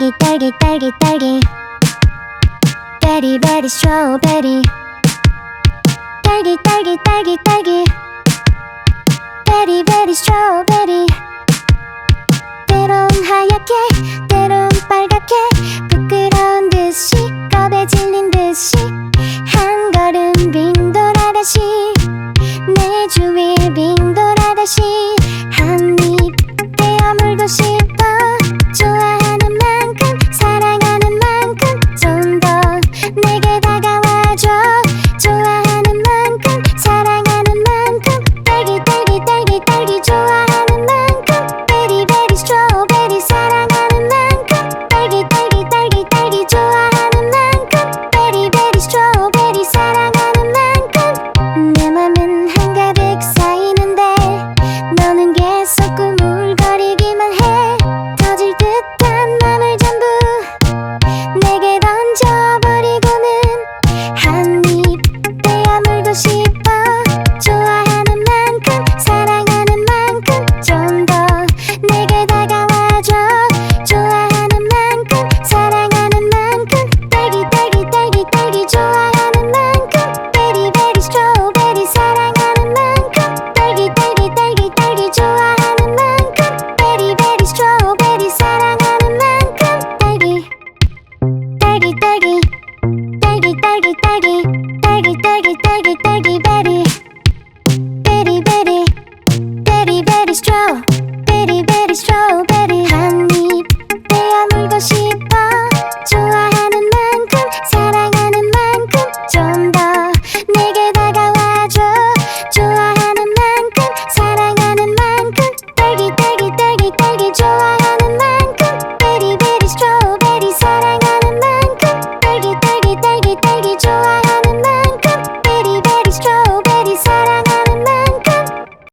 딸기 딸기 딸기 딸기. 베리 베리 스트로베리. 딸기 딸기 딸기 딸기. 베리 베리 스트로베리. 때론 하얗게 때론 빨갛게. 부끄러운 듯이 겁에 질린 듯이. 한 걸음 빙 돌아다시 내 주위 빙 돌아다시 就爱。straw, baby, 베리 straw, baby, honey.